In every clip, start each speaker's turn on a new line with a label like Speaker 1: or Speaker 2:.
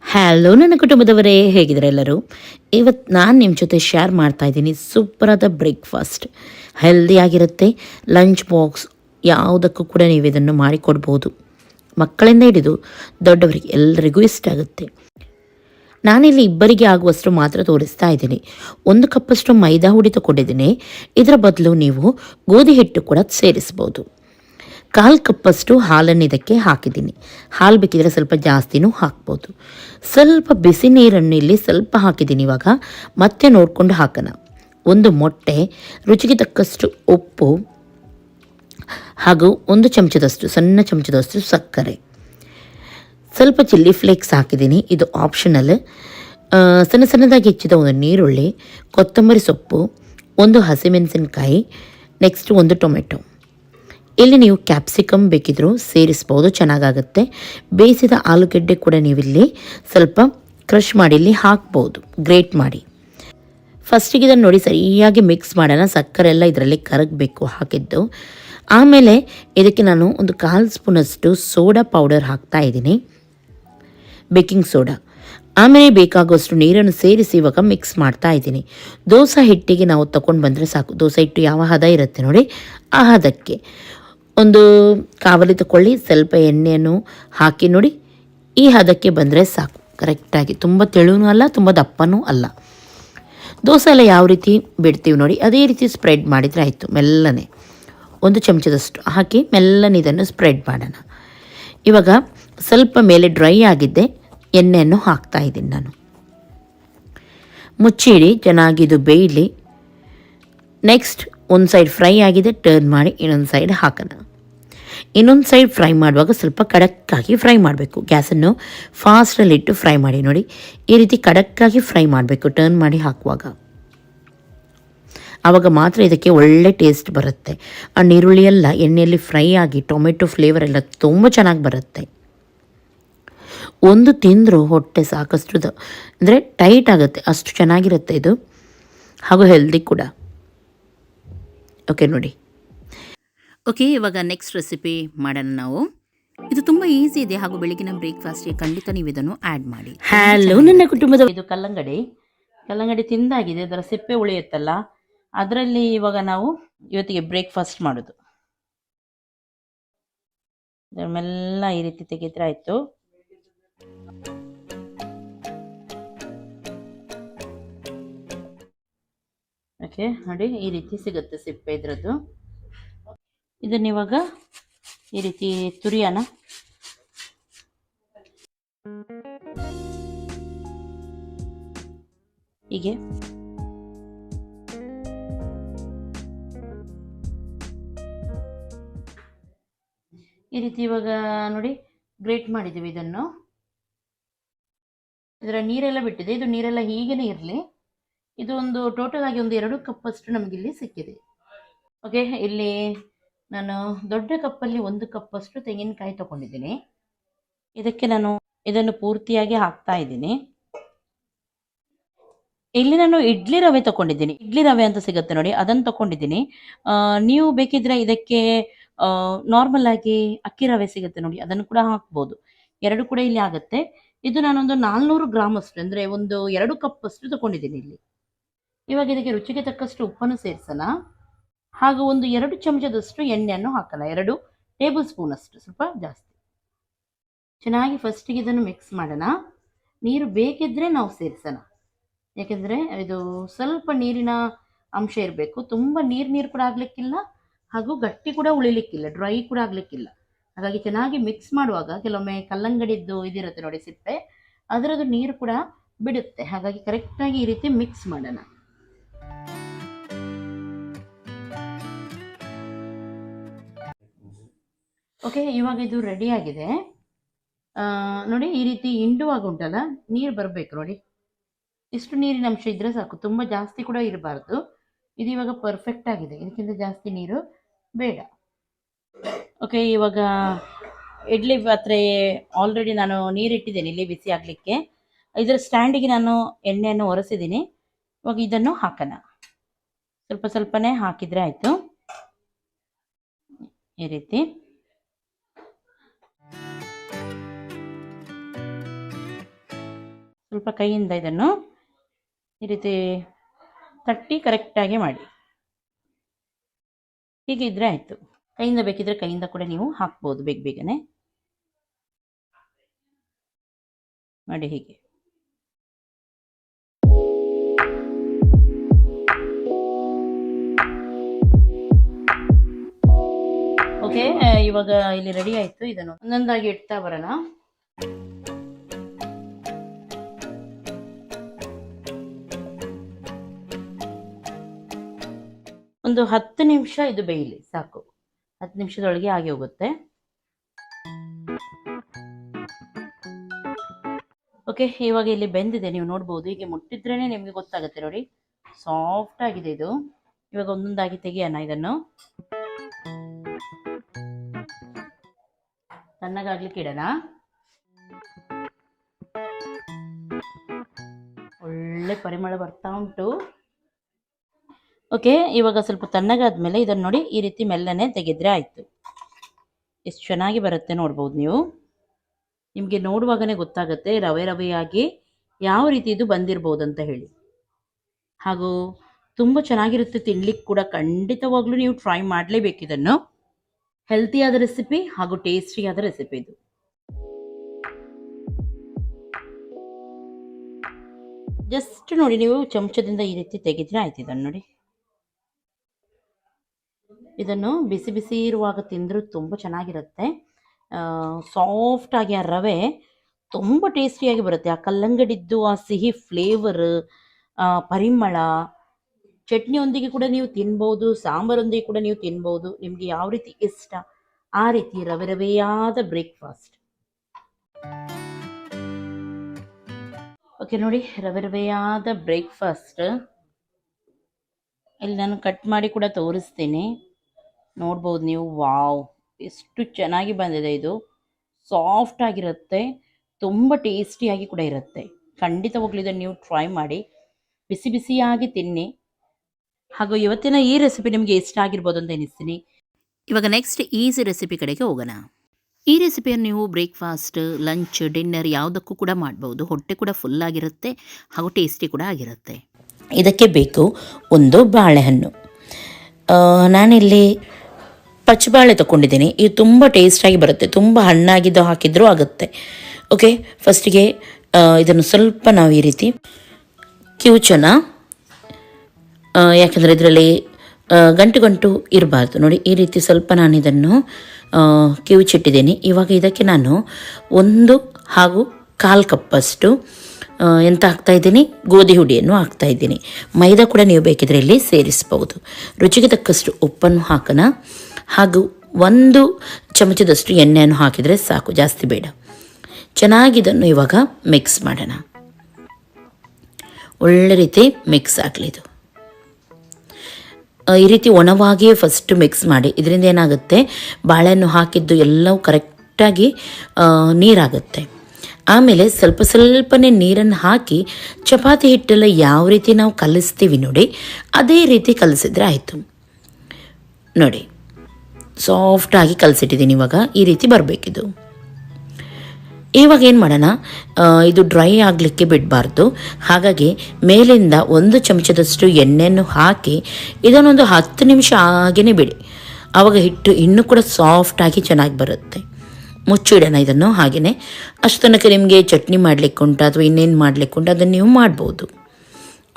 Speaker 1: Hello ನನ್ನ ಕುಟುಂಬದವರೇ, ಹೇಗಿದ್ದಾರೆ ಎಲ್ಲರೂ? ಇವತ್ತು ನಾನು ನಿಮ್ಮ ಜೊತೆ ಶೇರ್ ಮಾಡ್ತಾ ಇದ್ದೀನಿ ಸೂಪರಾದ ಬ್ರೇಕ್ಫಾಸ್ಟ್ ಹೆಲ್ದಿಯಾಗಿರುತ್ತೆ ಲಂಚ್ ಬಾಕ್ಸ್ ಯಾವುದಕ್ಕೂ ಕೂಡ ನೀವು ಇದನ್ನು ಮಾಡಿಕೊಡ್ಬೋದು. ಮಕ್ಕಳಿಂದ ಹಿಡಿದು ದೊಡ್ಡವರಿಗೆ ಎಲ್ಲರಿಗೂ ಇಷ್ಟ ಆಗುತ್ತೆ. ನಾನಿಲ್ಲಿ ಇಬ್ಬರಿಗೆ ಆಗುವಷ್ಟು ಮಾತ್ರ ತೋರಿಸ್ತಾ ಇದ್ದೀನಿ. ಒಂದು ಕಪ್ಪಷ್ಟು ಮೈದಾ ಹುಡಿ ತಗೊಂಡಿದ್ದೀನಿ. ಇದರ ಬದಲು ನೀವು ಗೋಧಿ ಹಿಟ್ಟು ಕೂಡ ಸೇರಿಸ್ಬೋದು. ಕಾಲು ಕಪ್ಪಷ್ಟು ಹಾಲನ್ನು ಇದಕ್ಕೆ ಹಾಕಿದ್ದೀನಿ. ಹಾಲು ಬೇಕಿದ್ರೆ ಸ್ವಲ್ಪ ಜಾಸ್ತಿನೂ ಹಾಕ್ಬೋದು. ಸ್ವಲ್ಪ ಬಿಸಿ ನೀರನ್ನು ಇಲ್ಲಿ ಸ್ವಲ್ಪ ಹಾಕಿದ್ದೀನಿ ಇವಾಗ. ಮತ್ತೆ ನೋಡಿಕೊಂಡು ಹಾಕೋಣ. ಒಂದು ಮೊಟ್ಟೆ, ರುಚಿಗೆ ತಕ್ಕಷ್ಟು ಉಪ್ಪು ಹಾಗೂ ಒಂದು ಚಮಚದಷ್ಟು, ಸಣ್ಣ ಚಮಚದಷ್ಟು ಸಕ್ಕರೆ. ಸ್ವಲ್ಪ ಚಿಲ್ಲಿ ಫ್ಲೇಕ್ಸ್ ಹಾಕಿದ್ದೀನಿ. ಇದು ಆಪ್ಷನಲ್. ಸಣ್ಣ ಸಣ್ಣದಾಗಿ ಹೆಚ್ಚಿದ ಒಂದು ನೀರುಳ್ಳಿ, ಕೊತ್ತಂಬರಿ ಸೊಪ್ಪು, ಒಂದು ಹಸಿಮೆಣಸಿನಕಾಯಿ, ನೆಕ್ಸ್ಟ್ ಒಂದು ಟೊಮೆಟೊ. ಇಲ್ಲಿ ನೀವು ಕ್ಯಾಪ್ಸಿಕಮ್ ಬೇಕಿದ್ರೂ ಸೇರಿಸ್ಬೋದು, ಚೆನ್ನಾಗಾಗುತ್ತೆ. ಬೇಯಿಸಿದ ಆಲೂಗೆಡ್ಡೆ ಕೂಡ ನೀವಿಲ್ಲಿ ಸ್ವಲ್ಪ ಕ್ರಷ್ ಮಾಡಿ ಇಲ್ಲಿ ಹಾಕ್ಬೋದು ಗ್ರೇಟ್ ಮಾಡಿ. ಫಸ್ಟಿಗೆ ಇದನ್ನು ನೋಡಿ, ಸರಿಯಾಗಿ ಮಿಕ್ಸ್ ಮಾಡೋಣ. ಸಕ್ಕರೆ ಎಲ್ಲ ಇದರಲ್ಲಿ ಕರಗಬೇಕು ಹಾಕಿದ್ದು. ಆಮೇಲೆ ಇದಕ್ಕೆ ನಾನು ಒಂದು ಕಾಲು ಸ್ಪೂನಷ್ಟು ಸೋಡಾ ಪೌಡರ್ ಹಾಕ್ತಾ ಇದ್ದೀನಿ. ಬೇಕಿಂಗ್ ಸೋಡಾ ಆಮೇಲೆ ಬೇಕಾಗುವಷ್ಟು ನೀರನ್ನು ಸೇರಿಸಿ ಇವಾಗ ಮಿಕ್ಸ್ ಮಾಡ್ತಾ ಇದ್ದೀನಿ. ದೋಸೆ ಹಿಟ್ಟಿಗೆ ನಾವು ತಗೊಂಡು ಬಂದರೆ ಸಾಕು. ದೋಸೆ ಹಿಟ್ಟು ಯಾವ ಹದ ಇರುತ್ತೆ ನೋಡಿ, ಆ ಹದಕ್ಕೆ. ಒಂದು ಕಾವಲಿ ತಗೊಳ್ಳಿ ಸ್ವಲ್ಪ ಎಣ್ಣೆಯನ್ನು ಹಾಕಿ ನೋಡಿ. ಈ ಹದಕ್ಕೆ ಬಂದರೆ ಸಾಕು. ಕರೆಕ್ಟಾಗಿ ತುಂಬ ತೆಳುವೂ ಅಲ್ಲ, ತುಂಬ ದಪ್ಪನೂ ಅಲ್ಲ. ದೋಸೆ ಎಲ್ಲ ಯಾವ ರೀತಿ ಬಿಡ್ತೀವಿ ನೋಡಿ, ಅದೇ ರೀತಿ ಸ್ಪ್ರೆಡ್ ಮಾಡಿದರೆ ಆಯಿತು, ಮೆಲ್ಲನೆ. ಒಂದು ಚಮಚದಷ್ಟು ಹಾಕಿ ಮೆಲ್ಲನೆ ಇದನ್ನು ಸ್ಪ್ರೆಡ್ ಮಾಡೋಣ. ಇವಾಗ ಸ್ವಲ್ಪ ಮೇಲೆ ಡ್ರೈ ಆಗಿದ್ದೆ ಎಣ್ಣೆಯನ್ನು ಹಾಕ್ತಾ ಇದ್ದೀನಿ ನಾನು. ಮುಚ್ಚಿಡಿ, ಚೆನ್ನಾಗಿ ಇದು ಬೇಯಲಿ. ನೆಕ್ಸ್ಟ್ ಒಂದು ಸೈಡ್ ಫ್ರೈ ಆಗಿದೆ ಟರ್ನ್ ಮಾಡಿ ಇನ್ನೊಂದು ಸೈಡ್ ಹಾಕೋಣ ಇನ್ನೊಂದು ಸೈಡ್ ಫ್ರೈ ಮಾಡುವಾಗ ಸ್ವಲ್ಪ ಕಡಕ್ಕಾಗಿ ಫ್ರೈ ಮಾಡಬೇಕು. ಗ್ಯಾಸನ್ನು ಫಾಸ್ಟಲ್ಲಿಟ್ಟು ಫ್ರೈ ಮಾಡಿ ನೋಡಿ. ಈ ರೀತಿ ಕಡಕ್ಕಾಗಿ ಫ್ರೈ ಮಾಡಬೇಕು ಟರ್ನ್ ಮಾಡಿ ಹಾಕುವಾಗ. ಆವಾಗ ಮಾತ್ರ ಇದಕ್ಕೆ ಒಳ್ಳೆ ಟೇಸ್ಟ್ ಬರುತ್ತೆ. ಆ ನೀರುಳ್ಳಿ ಎಲ್ಲ ಎಣ್ಣೆಯಲ್ಲಿ ಫ್ರೈ ಆಗಿ ಟೊಮೆಟೊ ಫ್ಲೇವರ್ ಎಲ್ಲ ತುಂಬ ಚೆನ್ನಾಗಿ ಬರುತ್ತೆ. ಒಂದು ತಿಂದರೂ ಹೊಟ್ಟೆ ಸಾಕಷ್ಟು ಅಂದರೆ ಟೈಟ್ ಆಗುತ್ತೆ, ಅಷ್ಟು ಚೆನ್ನಾಗಿರುತ್ತೆ ಇದು. ಹಾಗೂ ಹೆಲ್ದಿ ಕೂಡ. ಓಕೆ ನೋಡಿ.
Speaker 2: ಓಕೆ ಇವಾಗ ನೆಕ್ಸ್ಟ್ ರೆಸಿಪಿ ಮಾಡೋಣ ನಾವು. ಇದು ತುಂಬಾ ಈಸಿ ಇದೆ. ಹಾಗೂ ಬೆಳಗಿನ ಬ್ರೇಕ್ಫಾಸ್ಟ್ಗೆ ಖಂಡಿತ ನೀವು ಇದನ್ನು ಆ್ಯಡ್ ಮಾಡಿ.
Speaker 1: ಹಲೋ ನನ್ನ ಕುಟುಂಬದ ಇದು ಕಲ್ಲಂಗಡಿ. ಕಲ್ಲಂಗಡಿ ತಿಂದಾಗಿದೆ. ಅದರ ಸಿಪ್ಪೆ ಉಳಿಯುತ್ತಲ್ಲ. ಅದರಲ್ಲಿ ಇವಾಗ ನಾವು ಇವತ್ತಿಗೆ ಬ್ರೇಕ್ಫಾಸ್ಟ್ ಮಾಡೋದು. ಮೆಲ್ಲ ಈ ರೀತಿ ತೆಗೆದ್ರೆ ಆಯಿತು. ಓಕೆ, ನೋಡಿ ಈ ರೀತಿ ಸಿಗುತ್ತೆ ಸಿಪ್ಪೆ ಇದ್ರದ್ದು. ಇದನ್ನ ಇವಾಗ ಈ ರೀತಿ ತುರಿಯೋಣ. ಹೀಗೆ. ಈ ರೀತಿ ಇವಾಗ ನೋಡಿ ಗ್ರೇಟ್ ಮಾಡಿದ್ದೀವಿ ಇದನ್ನು. ಇದರ ನೀರೆಲ್ಲ ಬಿಟ್ಟಿದೆ. ಇದು ನೀರೆಲ್ಲ ಹೀಗೇನೆ ಇರಲಿ. ಇದು ಒಂದು ಟೋಟಲ್ ಆಗಿ ಒಂದು ಎರಡು ಕಪ್ ಅಷ್ಟು ನಮ್ಗೆ ಇಲ್ಲಿ ಸಿಕ್ಕಿದೆ. ಓಕೆ ಇಲ್ಲಿ ನಾನು ದೊಡ್ಡ ಕಪ್ಪಲ್ಲಿ ಒಂದು ಕಪ್ ಅಷ್ಟು ತೆಂಗಿನಕಾಯಿ ತಗೊಂಡಿದ್ದೀನಿ. ಇದಕ್ಕೆ ನಾನು ಇದನ್ನು ಪೂರ್ತಿಯಾಗಿ ಹಾಕ್ತಾ ಇದ್ದೀನಿ. ಇಲ್ಲಿ ನಾನು ಇಡ್ಲಿ ರವೆ ತಗೊಂಡಿದ್ದೀನಿ. ಇಡ್ಲಿ ರವೆ ಅಂತ ಸಿಗುತ್ತೆ ನೋಡಿ, ಅದನ್ನು ತಗೊಂಡಿದ್ದೀನಿ. ನೀವು ಬೇಕಿದ್ರೆ ಇದಕ್ಕೆ ನಾರ್ಮಲ್ ಆಗಿ ಅಕ್ಕಿ ರವೆ ಸಿಗುತ್ತೆ ನೋಡಿ, ಅದನ್ನು ಕೂಡ ಹಾಕ್ಬೋದು. ಎರಡು ಕೂಡ ಇಲ್ಲಿ ಆಗುತ್ತೆ. ಇದು ನಾನೊಂದು ನಾಲ್ನೂರು ಗ್ರಾಮ್ ಅಷ್ಟು, ಅಂದ್ರೆ ಒಂದು ಎರಡು ಕಪ್ ಅಷ್ಟು ತಗೊಂಡಿದ್ದೀನಿ ಇಲ್ಲಿ. ಇವಾಗ ಇದಕ್ಕೆ ರುಚಿಗೆ ತಕ್ಕಷ್ಟು ಉಪ್ಪನ್ನು ಸೇರಿಸೋಣ. ಹಾಗೂ ಒಂದು ಎರಡು ಚಮಚದಷ್ಟು ಎಣ್ಣೆಯನ್ನು ಹಾಕೋಣ ಎರಡು ಟೇಬಲ್ ಸ್ಪೂನ್ ಅಷ್ಟು ಸ್ವಲ್ಪ ಜಾಸ್ತಿ. ಚೆನ್ನಾಗಿ ಫಸ್ಟಿಗೆ ಇದನ್ನು ಮಿಕ್ಸ್ ಮಾಡೋಣ. ನೀರು ಬೇಕಿದ್ರೆ ನಾವು ಸೇರಿಸೋಣ. ಯಾಕೆಂದರೆ ಇದು ಸ್ವಲ್ಪ ನೀರಿನ ಅಂಶ ಇರಬೇಕು. ತುಂಬ ನೀರು ನೀರು ಕೂಡ ಆಗಲಿಕ್ಕಿಲ್ಲ, ಹಾಗೂ ಗಟ್ಟಿ ಕೂಡ ಉಳಿಲಿಕ್ಕಿಲ್ಲ ಡ್ರೈ ಕೂಡ ಆಗಲಿಕ್ಕಿಲ್ಲ. ಹಾಗಾಗಿ ಚೆನ್ನಾಗಿ ಮಿಕ್ಸ್ ಮಾಡುವಾಗ ಕೆಲವೊಮ್ಮೆ ಕಲ್ಲಂಗಡಿದ್ದು ಇದಿರುತ್ತೆ ನೋಡಿ ಸಿಪ್ಪೆ, ಅದರದ್ದು ನೀರು ಕೂಡ ಬಿಡುತ್ತೆ. ಹಾಗಾಗಿ ಕರೆಕ್ಟಾಗಿ ಈ ರೀತಿ ಮಿಕ್ಸ್ ಮಾಡೋಣ. ಓಕೆ ಇವಾಗ ಇದು ರೆಡಿ ಆಗಿದೆ. ನೋಡಿ ಈ ರೀತಿ ಹಿಂಡುವಾಗ ಉಂಟಲ್ಲ, ನೀರು ಬರಬೇಕು ನೋಡಿ. ಇಷ್ಟು ನೀರಿನ ಅಂಶ ಇದ್ರೆ ಸಾಕು, ತುಂಬ ಜಾಸ್ತಿ ಕೂಡ ಇರಬಾರ್ದು. ಇದು ಇವಾಗ ಪರ್ಫೆಕ್ಟ್ ಆಗಿದೆ, ಇದಕ್ಕಿಂತ ಜಾಸ್ತಿ ನೀರು ಬೇಡ. ಓಕೆ ಇವಾಗ ಇಡ್ಲಿ ಪಾತ್ರೆ ಆಲ್ರೆಡಿ ನಾನು ನೀರಿಟ್ಟಿದ್ದೇನೆ, ಇಲ್ಲಿ ಬಿಸಿ ಆಗಲಿಕ್ಕೆ. ಇದರ ಸ್ಟ್ಯಾಂಡಿಗೆ ನಾನು ಎಣ್ಣೆಯನ್ನು ಒರೆಸಿದ್ದೀನಿ. ಇವಾಗ ಇದನ್ನು ಹಾಕೋಣ. ಸ್ವಲ್ಪ ಸ್ವಲ್ಪನೇ ಹಾಕಿದರೆ ಆಯಿತು. ಈ ರೀತಿ. ಸ್ವಲ್ಪ ಕೈಯಿಂದ ಇದನ್ನು ಈ ರೀತಿ ತಟ್ಟಿ ಕರೆಕ್ಟಾಗಿ ಮಾಡಿ. ಹೀಗೆ ಇದ್ರೆ ಆಯಿತು. ಕೈಯಿಂದ ಬೇಕಿದ್ರೆ ಕೈಯಿಂದ ಕೂಡ ನೀವು ಹಾಕ್ಬೋದು ಬೇಗ ಬೇಗನೆ. ಮಾಡಿ ಹೀಗೆ. ಓಕೆ ಇವಾಗ ಇಲ್ಲಿ ರೆಡಿ ಆಯ್ತು. ಇದನ್ನು ಒಂದೊಂದಾಗಿ ಇಡ್ತಾ ಬರೋಣ. ಒಂದು ಹತ್ತು ನಿಮಿಷ ಇದು ಬೇಯಲಿ, ಸಾಕು. ಹತ್ತು ನಿಮಿಷದೊಳಗೆ ಆಗಿ ಹೋಗುತ್ತೆ. ಓಕೆ ಇವಾಗ ಇಲ್ಲಿ ಬೆಂದಿದೆ, ನೀವು ನೋಡ್ಬೋದು. ಹೀಗೆ ಮುಟ್ಟಿದ್ರೇ ನಿಮಗೆ ಗೊತ್ತಾಗುತ್ತೆ ನೋಡಿ. ಸಾಫ್ಟ್ ಆಗಿದೆ ಇದು. ಇವಾಗ ಒಂದೊಂದಾಗಿ ತೆಗಿಯೋಣ ಇದನ್ನು. ತಣ್ಣಗಾಗ್ಲಿಕ್ಕೆ ಇಡೋಣ ಒಳ್ಳೆ ಪರಿಮಳ ಬರ್ತಾ ಉಂಟು. ಓಕೆ, ಇವಾಗ ಸ್ವಲ್ಪ ತಣ್ಣಗಾದ್ಮೇಲೆ ಇದನ್ನು ನೋಡಿ ಈ ರೀತಿ ಮೆಲ್ಲನೆ ತೆಗೆದ್ರೆ ಆಯಿತು. ಎಷ್ಟು ಚೆನ್ನಾಗಿ ಬರುತ್ತೆ ನೋಡ್ಬೋದು ನೀವು. ನಿಮಗೆ ನೋಡುವಾಗನೇ ಗೊತ್ತಾಗುತ್ತೆ ರವೆ ರವೆಯಾಗಿ ಯಾವ ರೀತಿ ಇದು ಬಂದಿರ್ಬೋದು ಅಂತ ಹೇಳಿ. ಹಾಗೂ ತುಂಬ ಚೆನ್ನಾಗಿರುತ್ತೆ ತಿನ್ಲಿಕ್ಕೆ ಕೂಡ ಖಂಡಿತವಾಗ್ಲೂ ನೀವು ಟ್ರೈ ಮಾಡಲೇಬೇಕು ಇದನ್ನು. ಹೆಲ್ತಿಯಾದ ರೆಸಿಪಿ ಹಾಗೂ ಟೇಸ್ಟಿಯಾದ ರೆಸಿಪಿ ಇದು. ಜಸ್ಟ್ ನೋಡಿ ನೀವು ಚಮಚದಿಂದ ಈ ರೀತಿ ತೆಗೆದ್ರೆ ಆಯ್ತು ಇದನ್ನು ನೋಡಿ. ಇದನ್ನು ಬಿಸಿ ಬಿಸಿ ಇರುವಾಗ ತಿಂದರೂ ತುಂಬ ಚೆನ್ನಾಗಿರುತ್ತೆ. ಸಾಫ್ಟಾಗಿ ಆ ರವೆ ತುಂಬ ಟೇಸ್ಟಿಯಾಗಿ ಬರುತ್ತೆ. ಆ ಕಲ್ಲಂಗಡಿದ್ದು ಆ ಸಿಹಿ ಫ್ಲೇವರ್ ಪರಿಮಳ, ಚಟ್ನಿಯೊಂದಿಗೆ ಕೂಡ ನೀವು ತಿನ್ಬೋದು, ಸಾಂಬಾರೊಂದಿಗೆ ಕೂಡ ನೀವು ತಿನ್ಬೋದು, ನಿಮಗೆ ಯಾವ ರೀತಿ ಇಷ್ಟ, ಆ ರೀತಿ ರವೆ ರವೆಯಾದ ಬ್ರೇಕ್ಫಾಸ್ಟ್ ಓಕೆ ನೋಡಿ, ರವೆ ರವೆಯಾದ ಬ್ರೇಕ್ಫಾಸ್ಟ್ ಇಲ್ಲಿ ನಾನು ಕಟ್ ಮಾಡಿ ಕೂಡ ತೋರಿಸ್ತೀನಿ. ನೋಡ್ಬೋದು ನೀವು. ವಾವ್. ಎಷ್ಟು ಚೆನ್ನಾಗಿ ಬಂದಿದೆ ಇದು. ಸಾಫ್ಟ್ ಆಗಿರುತ್ತೆ. ತುಂಬ ಟೇಸ್ಟಿಯಾಗಿ ಕೂಡ ಇರುತ್ತೆ. ಖಂಡಿತವಾಗ್ಲೂ ಇದನ್ನು ನೀವು ಟ್ರೈ ಮಾಡಿ. ಬಿಸಿ ಬಿಸಿಯಾಗಿ ತಿನ್ನಿ. ಹಾಗೂ ಇವತ್ತಿನ ಈ ರೆಸಿಪಿ ನಿಮಗೆ ಇಷ್ಟ ಆಗಿರ್ಬೋದು ಅಂತ ಎನಿಸ್ತೀನಿ
Speaker 2: ಇವಾಗ ನೆಕ್ಸ್ಟ್ ಈಸಿ ರೆಸಿಪಿ ಕಡೆಗೆ ಹೋಗೋಣ. ಈ ರೆಸಿಪಿಯನ್ನು ನೀವು ಬ್ರೇಕ್ಫಾಸ್ಟ್ ಲಂಚ್ ಡಿನ್ನರ್ ಯಾವುದಕ್ಕೂ ಕೂಡ ಮಾಡ್ಬೋದು. ಹೊಟ್ಟೆ ಕೂಡ ಫುಲ್ ಆಗಿರುತ್ತೆ ಹಾಗೂ ಟೇಸ್ಟಿ ಕೂಡ ಆಗಿರುತ್ತೆ.
Speaker 1: ಇದಕ್ಕೆ ಬೇಕು ಒಂದು ಬಾಳೆಹಣ್ಣು. ನಾನಿಲ್ಲಿ ಪಚ್ಚಬಾಳೆ ತಗೊಂಡಿದ್ದೀನಿ ಇದು ತುಂಬ ಟೇಸ್ಟಾಗಿ ಬರುತ್ತೆ. ತುಂಬ ಹಣ್ಣಾಗಿದ್ದು ಹಾಕಿದ್ರೂ ಆಗುತ್ತೆ. ಓಕೆ ಫಸ್ಟಿಗೆ ಇದನ್ನು ಸ್ವಲ್ಪ ನಾವು ಈ ರೀತಿ ಕಿವುಚೋಣ ಆ, ಯಾಕಂದರೆ ಇದರಲ್ಲಿ ಗಂಟು ಗಂಟು ಇರಬಾರ್ದು. ನೋಡಿ ಈ ರೀತಿ ಸ್ವಲ್ಪ ನಾನು ಇದನ್ನು ಕಿವುಚಿಟ್ಟಿದ್ದೀನಿ. ಇವಾಗ ಇದಕ್ಕೆ ನಾನು ಒಂದು ಹಾಗೂ ಕಾಲು ಕಪ್ಪಷ್ಟು ಎಂತ ಹಾಕ್ತಾ ಇದ್ದೀನಿ? ಗೋಧಿ ಹುಡಿಯನ್ನು ಹಾಕ್ತಾ ಇದ್ದೀನಿ. ಮೈದಾ ಕೂಡ ನೀವು ಬೇಕಿದ್ರೆ ಇಲ್ಲಿ ಸೇರಿಸಬಹುದು. ರುಚಿಗೆ ತಕ್ಕಷ್ಟು ಉಪ್ಪನ್ನು ಹಾಕೋಣ. ಹಾಗೂ ಒಂದು ಚಮಚದಷ್ಟು ಎಣ್ಣೆಯನ್ನು ಹಾಕಿದರೆ ಸಾಕು, ಜಾಸ್ತಿ ಬೇಡ. ಚೆನ್ನಾಗಿದನ್ನು ಇವಾಗ ಮಿಕ್ಸ್ ಮಾಡೋಣ. ಒಳ್ಳೆ ರೀತಿ ಮಿಕ್ಸ್ ಆಗಲಿ ಇದು. ಈ ರೀತಿ ಒಣವಾಗಿಯೇ ಫಸ್ಟ್ ಮಿಕ್ಸ್ ಮಾಡಿ, ಇದರಿಂದ ಏನಾಗುತ್ತೆ? ಬಾಳೆಹಣ್ಣು ಹಾಕಿದ್ದು ಎಲ್ಲವೂ ಕರೆಕ್ಟಾಗಿ ನೀರಾಗುತ್ತೆ. ಆಮೇಲೆ ಸ್ವಲ್ಪ ಸ್ವಲ್ಪನೇ ನೀರನ್ನು ಹಾಕಿ ಚಪಾತಿ ಹಿಟ್ಟೆಲ್ಲ ಯಾವ ರೀತಿ ನಾವು ಕಲಿಸ್ತೀವಿ ನೋಡಿ, ಅದೇ ರೀತಿ ಕಲಿಸಿದ್ರೆ ಆಯಿತು. ನೋಡಿ ಸಾಫ್ಟಾಗಿ ಕಲಸಿಟ್ಟಿದ್ದೀನಿ ಇವಾಗ, ಈ ರೀತಿ ಬರಬೇಕಿದು. ಇವಾಗ ಏನು ಮಾಡೋಣ ಇದು ಡ್ರೈ ಆಗಲಿಕ್ಕೆ ಬಿಡಬಾರ್ದು. ಹಾಗಾಗಿ ಮೇಲಿಂದ ಒಂದು ಚಮಚದಷ್ಟು ಎಣ್ಣೆಯನ್ನು ಹಾಕಿ, ಇದನ್ನೊಂದು ಹತ್ತು ನಿಮಿಷ ಹಾಗೇ ಬಿಡಿ. ಆವಾಗ ಹಿಟ್ಟು ಇನ್ನೂ ಕೂಡ ಸಾಫ್ಟಾಗಿ ಚೆನ್ನಾಗಿ ಬರುತ್ತೆ. ಮುಚ್ಚಿಡೋಣ ಇದನ್ನು ಹಾಗೆಯೇ ಅಷ್ಟು ತನಕ ನಿಮಗೆ ಚಟ್ನಿ ಮಾಡಲಿಕ್ಕೆ ಉಂಟು ಅಥವಾ ಇನ್ನೇನು ಮಾಡಲಿಕ್ಕೆ ಉಂಟು ಅದನ್ನು ನೀವು ಮಾಡ್ಬೋದು.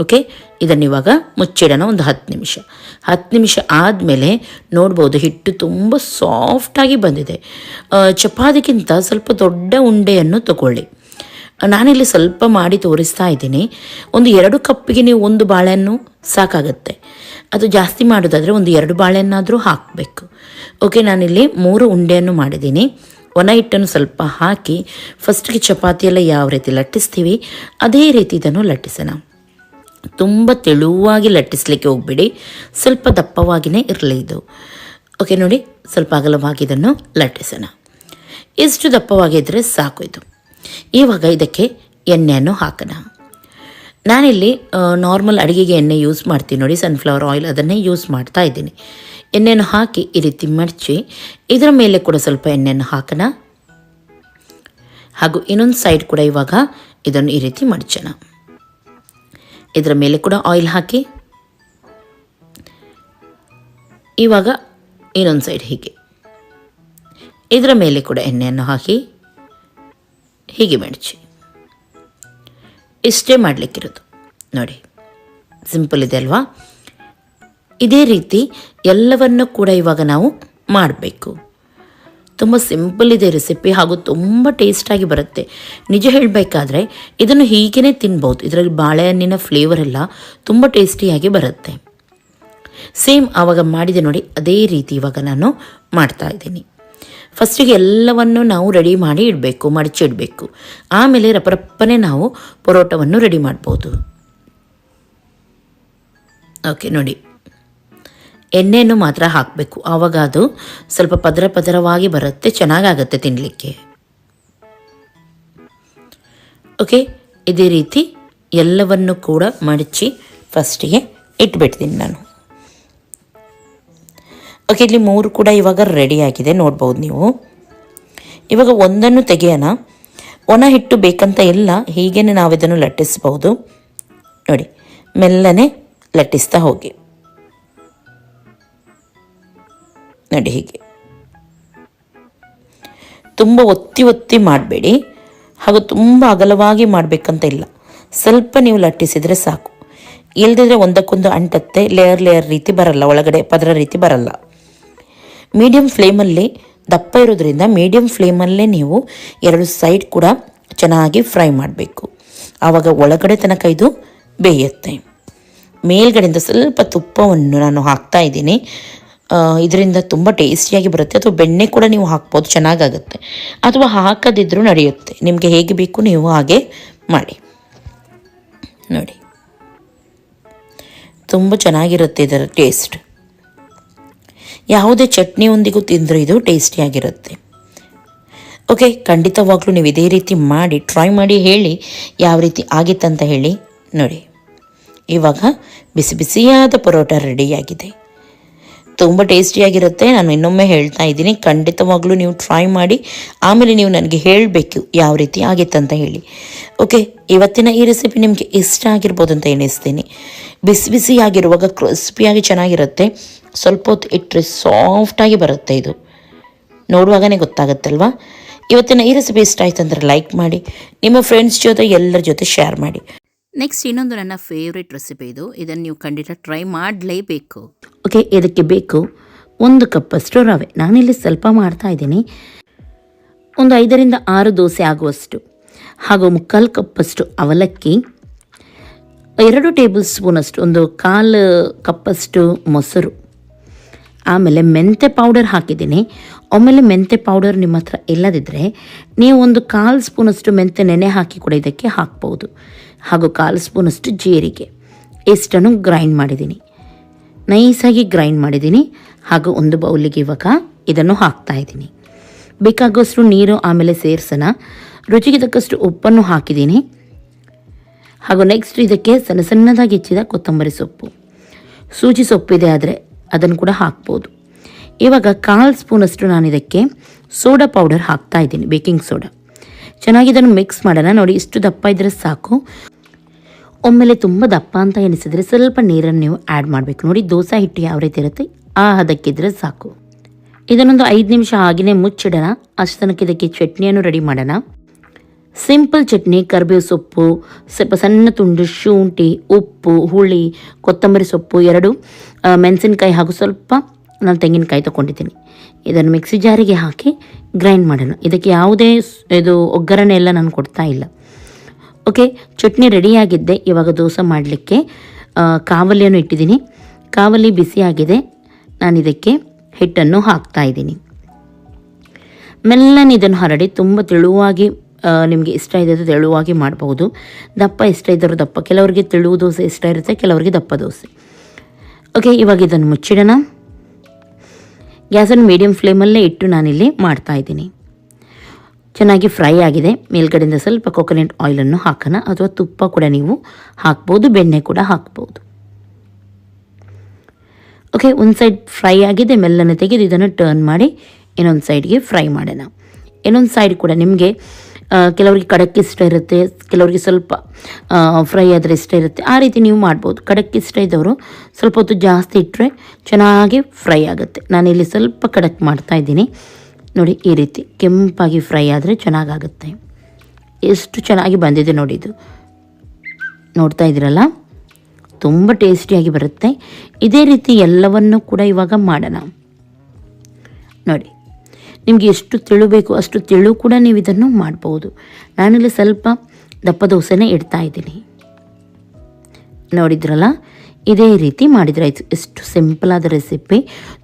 Speaker 1: ಓಕೆ ಇದನ್ನು ಇವಾಗ ಮುಚ್ಚಿಡೋಣ ಒಂದು ಹತ್ತು ನಿಮಿಷ. ಹತ್ತು ನಿಮಿಷ ಆದಮೇಲೆ ನೋಡ್ಬೋದು ಹಿಟ್ಟು ತುಂಬ ಸಾಫ್ಟಾಗಿ ಬಂದಿದೆ. ಚಪಾತಿಗಿಂತ ಸ್ವಲ್ಪ ದೊಡ್ಡ ಉಂಡೆಯನ್ನು ತಗೊಳ್ಳಿ. ನಾನಿಲ್ಲಿ ಸ್ವಲ್ಪ ಮಾಡಿ ತೋರಿಸ್ತಾ ಇದ್ದೀನಿ. ಒಂದು ಎರಡು ಕಪ್ಪಿಗೆ ನೀವು ಒಂದು ಬಾಳೆಹಣ್ಣು ಸಾಕಾಗುತ್ತೆ. ಅದು ಜಾಸ್ತಿ ಮಾಡೋದಾದರೆ ಒಂದು ಎರಡು ಬಾಳೆಹಣ್ಣಾದರೂ ಹಾಕಬೇಕು. ಓಕೆ ನಾನಿಲ್ಲಿ ಮೂರು ಉಂಡೆಯನ್ನು ಮಾಡಿದ್ದೀನಿ. ಒಣ ಹಿಟ್ಟನ್ನು ಸ್ವಲ್ಪ ಹಾಕಿ ಫಸ್ಟ್ಗೆ ಚಪಾತಿಯೆಲ್ಲ ಯಾವ ರೀತಿ ಲಟ್ಟಿಸ್ತೀವಿ, ಅದೇ ರೀತಿ ಇದನ್ನು ಲಟ್ಟಿಸೋಣ. ತುಂಬ ತೆಳುವಾಗಿ ಲಟ್ಟಿಸ್ಲಿಕ್ಕೆ ಹೋಗ್ಬೇಡಿ, ಸ್ವಲ್ಪ ದಪ್ಪವಾಗಿಯೇ ಇರಲಿ ಇದು. ಓಕೆ ನೋಡಿ, ಸ್ವಲ್ಪ ಅಗಲವಾಗಿ ಇದನ್ನು ಲಟ್ಟಿಸೋಣ. ಎಷ್ಟು ದಪ್ಪವಾಗಿದ್ದರೆ ಸಾಕು ಇದು. ಇವಾಗ ಇದಕ್ಕೆ ಎಣ್ಣೆಯನ್ನು ಹಾಕೋಣ. ನಾನಿಲ್ಲಿ ನಾರ್ಮಲ್ ಅಡುಗೆಗೆ ಎಣ್ಣೆ ಯೂಸ್ ಮಾಡ್ತೀನಿ ನೋಡಿ ಸನ್ಫ್ಲವರ್ ಆಯಿಲ್ ಅದನ್ನೇ ಯೂಸ್ ಮಾಡ್ತಾ ಇದ್ದೀನಿ. ಎಣ್ಣೆಯನ್ನು ಹಾಕಿ ಈ ರೀತಿ ಮಡಚಿ, ಇದರ ಮೇಲೆ ಕೂಡ ಸ್ವಲ್ಪ ಎಣ್ಣೆಯನ್ನು ಹಾಕೋಣ. ಹಾಗೂ ಇನ್ನೊಂದು ಸೈಡ್ ಕೂಡ ಇವಾಗ ಇದನ್ನು ಈ ರೀತಿ ಮಡಚೋಣ. ಇದರ ಮೇಲೆ ಕೂಡ ಆಯಿಲ್ ಹಾಕಿ. ಇವಾಗ ಇನ್ನೊಂದು ಸೈಡ್ ಹೀಗೆ. ಇದರ ಮೇಲೆ ಕೂಡ ಎಣ್ಣೆಯನ್ನು ಹಾಕಿ, ಹೀಗೆ ಮಡಚಿ. ಇಷ್ಟೇ ಮಾಡಲಿಕ್ಕಿರೋದು. ನೋಡಿ, ಸಿಂಪಲ್ ಇದೆ ಅಲ್ವಾ? ಇದೇ ರೀತಿ ಎಲ್ಲವನ್ನು ಕೂಡ ಇವಾಗ ನಾವು ಮಾಡಬೇಕು. ತುಂಬ ಸಿಂಪಲ್ ಇದೆ ರೆಸಿಪಿ ಹಾಗೂ ತುಂಬ ಟೇಸ್ಟಾಗಿ ಬರುತ್ತೆ. ನಿಜ ಹೇಳಬೇಕಾದ್ರೆ ಇದನ್ನು ಹೀಗೇ ತಿನ್ಬೋದು. ಇದರಲ್ಲಿ ಬಾಳೆಹಣ್ಣಿನ ಫ್ಲೇವರ್ ಎಲ್ಲ ತುಂಬ ಟೇಸ್ಟಿಯಾಗಿ ಬರುತ್ತೆ. ಸೇಮ್ ಆವಾಗ ಮಾಡಿದೆ ನೋಡಿ, ಅದೇ ರೀತಿ ಇವಾಗ ನಾನು ಮಾಡ್ತಾ ಇದ್ದೀನಿ. ಫಸ್ಟಿಗೆ ಎಲ್ಲವನ್ನು ನಾವು ರೆಡಿ ಮಾಡಿ ಇಡಬೇಕು, ಮಡಚಿ ಇಡಬೇಕು. ಆಮೇಲೆ ರಪರಪ್ಪನೆ ನಾವು ಪರೋಟವನ್ನು ರೆಡಿ ಮಾಡ್ಬೋದು. ಓಕೆ ನೋಡಿ. ಎಣ್ಣೆಯನ್ನು ಮಾತ್ರ ಹಾಕಬೇಕು. ಆವಾಗ ಅದು ಸ್ವಲ್ಪ ಪದರ ಪದರವಾಗಿ ಬರುತ್ತೆ, ಚೆನ್ನಾಗಾಗತ್ತೆ ತಿನ್ನಲಿಕ್ಕೆ ಓಕೆ ಇದೇ ರೀತಿ ಎಲ್ಲವನ್ನು ಕೂಡ ಮಡಚಿ ಫಸ್ಟಿಗೆ ಇಟ್ಬಿಡ್ತೀನಿ ನಾನು. ಓಕೆ ಇಲ್ಲಿ ಮೂರು ಕೂಡ ಇವಾಗ ರೆಡಿ ಆಗಿದೆ, ನೋಡ್ಬೋದು ನೀವು. ಇವಾಗ ಒಂದನ್ನು ತೆಗೆಯೋಣ. ಒಣ ಹಿಟ್ಟು ಬೇಕಂತ ಇಲ್ಲ ಹೀಗೇ ನಾವು ಇದನ್ನು ಲಟ್ಟಿಸ್ಬೋದು ನೋಡಿ, ಮೆಲ್ಲನೆ ಲಟ್ಟಿಸ್ತಾ ಹೋಗಿ. ನೋಡಿ ಹೀಗೆ. ತುಂಬ ಒತ್ತಿ ಒತ್ತಿ ಮಾಡಬೇಡಿ. ಹಾಗೂ ತುಂಬ ಅಗಲವಾಗಿ ಮಾಡಬೇಕಂತ ಇಲ್ಲ. ಸ್ವಲ್ಪ ನೀವು ಲಟ್ಟಿಸಿದರೆ ಸಾಕು. ಇಲ್ದಿದ್ರೆ ಒಂದಕ್ಕೊಂದು ಅಂಟತ್ತೆ ಲೇಯರ್ ಲೇಯರ್ ರೀತಿ ಬರಲ್ಲ, ಒಳಗಡೆ ಪದರ ರೀತಿ ಬರಲ್ಲ. ಮೀಡಿಯಮ್ ಫ್ಲೇಮಲ್ಲಿ ದಪ್ಪ ಇರೋದ್ರಿಂದ ಮೀಡಿಯಮ್ ಫ್ಲೇಮಲ್ಲೇ ನೀವು ಎರಡು ಸೈಡ್ ಕೂಡ ಚೆನ್ನಾಗಿ ಫ್ರೈ ಮಾಡಬೇಕು. ಆವಾಗ ಒಳಗಡೆ ತನಕ ಇದು ಬೇಯುತ್ತೆ. ಮೇಲ್ಗಡೆಯಿಂದ ಸ್ವಲ್ಪ ತುಪ್ಪವನ್ನು ನಾನು ಹಾಕ್ತಾ ಇದ್ದೀನಿ. ಇದರಿಂದ ತುಂಬ ಟೇಸ್ಟಿಯಾಗಿ ಬರುತ್ತೆ. ಅಥವಾ ಬೆಣ್ಣೆ ಕೂಡ ನೀವು ಹಾಕ್ಬೋದು, ಚೆನ್ನಾಗಾಗುತ್ತೆ. ಅಥವಾ ಹಾಕದಿದ್ದರೂ ನಡೆಯುತ್ತೆ. ನಿಮಗೆ ಹೇಗೆ ಬೇಕು ನೀವು ಹಾಗೆ ಮಾಡಿ. ನೋಡಿ. ತುಂಬ ಚೆನ್ನಾಗಿರುತ್ತೆ ಇದರ ಟೇಸ್ಟ್ ಯಾವುದೇ ಚಟ್ನಿಯೊಂದಿಗೂ ತಿಂದರೂ ಇದು ಟೇಸ್ಟಿಯಾಗಿರುತ್ತೆ ಓಕೆ ಖಂಡಿತವಾಗ್ಲೂ ನೀವು ಇದೇ ರೀತಿ ಮಾಡಿ ಟ್ರೈ ಮಾಡಿ ಹೇಳಿ, ಯಾವ ರೀತಿ ಆಗಿತ್ತಂತ ಹೇಳಿ ನೋಡಿ. ಇವಾಗ ಬಿಸಿ ಬಿಸಿಯಾದ ಪರೋಟ ರೆಡಿಯಾಗಿದೆ ತುಂಬ ಟೇಸ್ಟಿಯಾಗಿರುತ್ತೆ ನಾನು ಇನ್ನೊಮ್ಮೆ ಹೇಳ್ತಾ ಇದ್ದೀನಿ, ಖಂಡಿತವಾಗ್ಲೂ ನೀವು ಟ್ರೈ ಮಾಡಿ, ಆಮೇಲೆ ನೀವು ನನಗೆ ಹೇಳಬೇಕು ಯಾವ ರೀತಿ ಆಗಿತ್ತಂತ ಹೇಳಿ. ಓಕೆ ಇವತ್ತಿನ ಈ ರೆಸಿಪಿ ನಿಮಗೆ ಇಷ್ಟ ಆಗಿರ್ಬೋದು ಅಂತ ಎಣಿಸ್ತೀನಿ. ಬಿಸಿ ಬಿಸಿಯಾಗಿರುವಾಗ ಕ್ರಿಸ್ಪಿಯಾಗಿ ಚೆನ್ನಾಗಿರುತ್ತೆ. ಸ್ವಲ್ಪ ಹೊತ್ತು ಇಟ್ಟರೆ ಸಾಫ್ಟಾಗಿ ಬರುತ್ತೆ ಇದು. ನೋಡುವಾಗನೇ ಗೊತ್ತಾಗುತ್ತಲ್ವಾ? ಇವತ್ತಿನ ಈ ರೆಸಿಪಿ ಇಷ್ಟ ಆಯ್ತು ಅಂದರೆ ಲೈಕ್ ಮಾಡಿ ನಿಮ್ಮ ಫ್ರೆಂಡ್ಸ್ ಜೊತೆ ಎಲ್ಲರ ಜೊತೆ ಶೇರ್ ಮಾಡಿ.
Speaker 2: ನೆಕ್ಸ್ಟ್ ಇನ್ನೊಂದು ನನ್ನ ಫೇವ್ರೆಟ್ ರೆಸಿಪಿ ಇದು. ಇದನ್ನು ನೀವು ಖಂಡಿತ ಟ್ರೈ ಮಾಡಲೇಬೇಕು.
Speaker 1: ಓಕೆ ಇದಕ್ಕೆ ಬೇಕು ಒಂದು ಕಪ್ಪಷ್ಟು ರವೆ. ನಾನಿಲ್ಲಿ ಸ್ವಲ್ಪ ಮಾಡ್ತಾ ಇದ್ದೀನಿ. ಒಂದು ಐದರಿಂದ ಆರು ದೋಸೆ ಆಗುವಷ್ಟು ಹಾಗೂ ಮುಕ್ಕಾಲು ಕಪ್ಪಷ್ಟು ಅವಲಕ್ಕಿ ಎರಡು ಟೇಬಲ್ ಸ್ಪೂನಷ್ಟು ಒಂದು ಕಾಲು ಕಪ್ಪಷ್ಟು ಮೊಸರು. ಆಮೇಲೆ ಮೆಂತೆ ಪೌಡರ್ ಹಾಕಿದ್ದೀನಿ. ಆಮೇಲೆ ಮೆಂತೆ ಪೌಡರ್ ನಿಮ್ಮ ಹತ್ರ ಇಲ್ಲದಿದ್ದರೆ ನೀವು ಒಂದು ಕಾಲು ಸ್ಪೂನಷ್ಟು ಮೆಂತೆ ನೆನೆ ಹಾಕಿ ಕೂಡ ಇದಕ್ಕೆ ಹಾಕ್ಬೋದು. ಹಾಗೂ ಕಾಲು ಸ್ಪೂನಷ್ಟು ಜೀರಿಗೆ. ಇಷ್ಟನ್ನು ಗ್ರೈಂಡ್ ಮಾಡಿದ್ದೀನಿ. ನೈಸಾಗಿ ಗ್ರೈಂಡ್ ಮಾಡಿದ್ದೀನಿ. ಹಾಗೂ ಒಂದು ಬೌಲಿಗೆ ಇವಾಗ ಇದನ್ನು ಹಾಕ್ತಾ ಇದ್ದೀನಿ. ಬೇಕಾಗುವಷ್ಟು ನೀರು ಆಮೇಲೆ ಸೇರ್ಸೋಣ. ರುಚಿಗೆ ತಕ್ಕಷ್ಟು ಉಪ್ಪನ್ನು ಹಾಕಿದ್ದೀನಿ. ಹಾಗೂ ನೆಕ್ಸ್ಟ್ ಇದಕ್ಕೆ ಸಣ್ಣ ಸಣ್ಣದಾಗಿ ಹೆಚ್ಚಿದ ಕೊತ್ತಂಬರಿ ಸೊಪ್ಪು. ಸೂಜಿ ಸೊಪ್ಪಿದೆ ಆದರೆ ಅದನ್ನು ಕೂಡ ಹಾಕ್ಬೋದು. ಇವಾಗ ಕಾಲು ಸ್ಪೂನಷ್ಟು ನಾನು ಇದಕ್ಕೆ ಸೋಡಾ ಪೌಡರ್ ಹಾಕ್ತಾ ಇದ್ದೀನಿ, ಬೇಕಿಂಗ್ ಸೋಡಾ. ಚೆನ್ನಾಗಿ ಇದನ್ನು ಮಿಕ್ಸ್ ಮಾಡೋಣ. ನೋಡಿ, ಇಷ್ಟು ದಪ್ಪ ಇದ್ದರೆ ಸಾಕು. ಒಮ್ಮೆಲೆ ತುಂಬ ದಪ್ಪ ಅಂತ ಎನಿಸಿದರೆ ಸ್ವಲ್ಪ ನೀರನ್ನು ನೀವು ಆ್ಯಡ್ ಮಾಡಬೇಕು. ನೋಡಿ, ದೋಸೆ ಹಿಟ್ಟು ಯಾವ ರೀತಿ ಇರುತ್ತೆ? ಆ ಹದಕ್ಕಿದ್ರೆ ಸಾಕು. ಇದನ್ನೊಂದು ಐದು ನಿಮಿಷ ಹಾಗೆಯೇ ಮುಚ್ಚಿಡೋಣ. ಅಷ್ಟು ತನಕ ಇದಕ್ಕೆ ಚಟ್ನಿಯನ್ನು ರೆಡಿ ಮಾಡೋಣ. ಸಿಂಪಲ್ ಚಟ್ನಿ, ಕರಿಬೇವು ಸೊಪ್ಪು, ಸ್ವಲ್ಪ ಸಣ್ಣ ತುಂಡು ಶುಂಠಿ, ಉಪ್ಪು, ಹುಳಿ, ಕೊತ್ತಂಬರಿ ಸೊಪ್ಪು ಎರಡು. ಮೆಣಸಿನ್ಕಾಯಿ ಹಾಗೂ ಸ್ವಲ್ಪ ನಾನು ತೆಂಗಿನಕಾಯಿ ತೊಗೊಂಡಿದ್ದೀನಿ. ಇದನ್ನು ಮಿಕ್ಸಿ ಜಾರಿಗೆ ಹಾಕಿ ಗ್ರೈಂಡ್ ಮಾಡೋಣ. ಇದಕ್ಕೆ ಯಾವುದೇ ಇದು ಒಗ್ಗರಣೆ ಎಲ್ಲ ನಾನು ಕೊಡ್ತಾ ಇಲ್ಲ. ಓಕೆ, ಚಟ್ನಿ ರೆಡಿಯಾಗಿದ್ದೆ ಇವಾಗ ದೋಸೆ ಮಾಡಲಿಕ್ಕೆ ಕಾವಲಿಯನ್ನು ಇಟ್ಟಿದ್ದೀನಿ. ಕಾವಲಿ ಬಿಸಿಯಾಗಿದೆ ನಾನು ಇದಕ್ಕೆ ಹಿಟ್ಟನ್ನು ಹಾಕ್ತಾ ಇದ್ದೀನಿ. ಮೆಲ್ಲನೆ ಇದನ್ನು ಹರಡಿ ತುಂಬ ತೆಳುವಾಗಿ ನಿಮಗೆ ಇಷ್ಟ ಇದ್ದರೆ ತೆಳುವಾಗಿ ಮಾಡಬಹುದು ದಪ್ಪ ಇಷ್ಟ ಇದ್ದರೂ ದಪ್ಪ. ಕೆಲವರಿಗೆ ತೆಳುವ ದೋಸೆ ಇಷ್ಟ ಇರುತ್ತೆ, ಕೆಲವರಿಗೆ ದಪ್ಪ ದೋಸೆ. ಓಕೆ ಇವಾಗ ಇದನ್ನು ಮುಚ್ಚಿಡೋಣ. ಗ್ಯಾಸನ್ನು ಮೀಡಿಯಂ ಫ್ಲೇಮಲ್ಲೇ ಇಟ್ಟು ನಾನಿಲ್ಲಿ ಮಾಡ್ತಾ ಇದ್ದೀನಿ. ಚೆನ್ನಾಗಿ ಫ್ರೈ ಆಗಿದೆ. ಮೇಲ್ಗಡೆಯಿಂದ ಸ್ವಲ್ಪ ಕೊಕೊನೆಟ್ ಆಯಿಲನ್ನು ಹಾಕೋಣ. ಅಥವಾ ತುಪ್ಪ ಕೂಡ ನೀವು ಹಾಕ್ಬೋದು, ಬೆಣ್ಣೆ ಕೂಡ ಹಾಕ್ಬೋದು. ಓಕೆ ಒಂದು ಸೈಡ್ ಫ್ರೈ ಆಗಿದೆ, ಮೆಲ್ಲನೆ ತೆಗೆದು ಇದನ್ನು ಟರ್ನ್ ಮಾಡಿ ಇನ್ನೊಂದು ಸೈಡ್ಗೆ ಫ್ರೈ ಮಾಡೋಣ. ಇನ್ನೊಂದು ಸೈಡ್ ಕೂಡ ನಿಮಗೆ ಕೆಲವರಿಗೆ ಖಡಕ್ ಇಷ್ಟ ಇರುತ್ತೆ, ಕೆಲವರಿಗೆ ಸ್ವಲ್ಪ ಫ್ರೈ ಆದರೆ ಇಷ್ಟ ಇರುತ್ತೆ. ಆ ರೀತಿ ನೀವು ಮಾಡ್ಬೋದು. ಖಡಕ್ ಇಷ್ಟ ಇದ್ದವರು ಸ್ವಲ್ಪ ಹೊತ್ತು ಜಾಸ್ತಿ ಇಟ್ಟರೆ ಚೆನ್ನಾಗಿ ಫ್ರೈ ಆಗುತ್ತೆ. ನಾನಿಲ್ಲಿ ಸ್ವಲ್ಪ ಕಡಕ್ ಮಾಡ್ತಾ ಇದ್ದೀನಿ. ನೋಡಿ, ಈ ರೀತಿ ಕೆಂಪಾಗಿ ಫ್ರೈ ಆದರೆ ಚೆನ್ನಾಗಾಗುತ್ತೆ. ಎಷ್ಟು ಚೆನ್ನಾಗಿ ಬಂದಿದೆ ನೋಡಿ ಇದು. ನೋಡ್ತಾ ಇದ್ದೀರಲ್ಲ? ತುಂಬ ಟೇಸ್ಟಿಯಾಗಿ ಬರುತ್ತೆ. ಇದೇ ರೀತಿ ಎಲ್ಲವನ್ನು ಕೂಡ ಇವಾಗ ಮಾಡೋಣ. ನೋಡಿ ನಿಮಗೆ ಎಷ್ಟು ತೆಳು ಬೇಕು ಅಷ್ಟು ತಿಳು ಕೂಡ ನೀವು ಇದನ್ನು ಮಾಡ್ಬೋದು. ನಾನಿಲ್ಲಿ ಸ್ವಲ್ಪ ದಪ್ಪ ದೋಸೆನೇ ಇಡ್ತಾ ಇದ್ದೀನಿ. ನೋಡಿದ್ರಲ್ಲ? ಇದೇ ರೀತಿ ಮಾಡಿದ್ರೆ ಆಯಿತು. ಎಷ್ಟು ಸಿಂಪಲಾದ ರೆಸಿಪಿ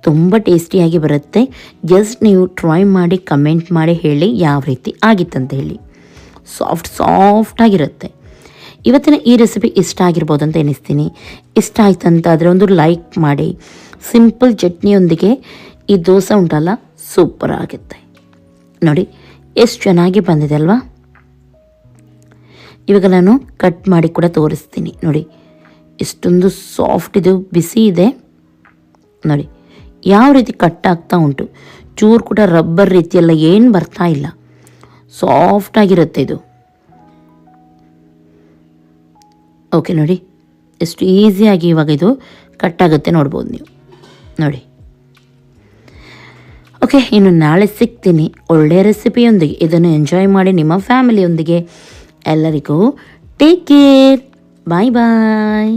Speaker 1: ತುಂಬ ಟೇಸ್ಟಿಯಾಗಿ ಬರುತ್ತೆ. ಜಸ್ಟ್ ನೀವು ಟ್ರೈ ಮಾಡಿ ಕಮೆಂಟ್ ಮಾಡಿ ಹೇಳಿ ಯಾವ ರೀತಿ ಆಗಿತ್ತಂತ ಹೇಳಿ. ಸಾಫ್ಟ್ ಸಾಫ್ಟಾಗಿರುತ್ತೆ ಇವತ್ತಿನ ಈ ರೆಸಿಪಿ ಇಷ್ಟ ಆಗಿರ್ಬೋದು ಅಂತ ಎನಿಸ್ತೀನಿ ಇಷ್ಟ ಆಯ್ತು ಅಂತ ಆದರೆ ಒಂದು ಲೈಕ್ ಮಾಡಿ. ಸಿಂಪಲ್ ಚಟ್ನಿಯೊಂದಿಗೆ ಈ ದೋಸೆ ಉಂಟಲ್ಲ ಸೂಪರ್ ಆಗುತ್ತೆ. ನೋಡಿ, ಎಷ್ಟು ಚೆನ್ನಾಗಿ ಬಂದಿದೆ ಅಲ್ವಾ? ಇವಾಗ ನಾನು ಕಟ್ ಮಾಡಿ ಕೂಡ ತೋರಿಸ್ತೀನಿ. ನೋಡಿ, ಎಷ್ಟೊಂದು ಸಾಫ್ಟ್ ಇದು, ಬಿಸಿ ಇದೆ. ನೋಡಿ, ಯಾವ ರೀತಿ ಕಟ್ ಆಗ್ತಾ ಉಂಟು. ಚೂರು ಕೂಡ ರಬ್ಬರ್ ರೀತಿಯೆಲ್ಲ ಏನು ಬರ್ತಾ ಇಲ್ಲ. ಸಾಫ್ಟ್ ಆಗಿರುತ್ತೆ ಇದು. ಓಕೆ ನೋಡಿ, ಎಷ್ಟು ಈಸಿಯಾಗಿ ಇವಾಗ ಇದು ಕಟ್ ಆಗುತ್ತೆ ನೋಡ್ಬೋದು ನೀವು. ನೋಡಿ. ಓಕೆ, ಇನ್ನು ನಾಳೆ ಸಿಗ್ತೀನಿ. ಒಳ್ಳೆಯ ರೆಸಿಪಿಯೊಂದಿಗೆ. ಇದನ್ನು ಎಂಜಾಯ್ ಮಾಡಿ ನಿಮ್ಮ ಫ್ಯಾಮಿಲಿಯೊಂದಿಗೆ ಎಲ್ಲರಿಗೂ ಟೇಕ್ ಕೇರ್ ಬಾಯ್ ಬಾಯ್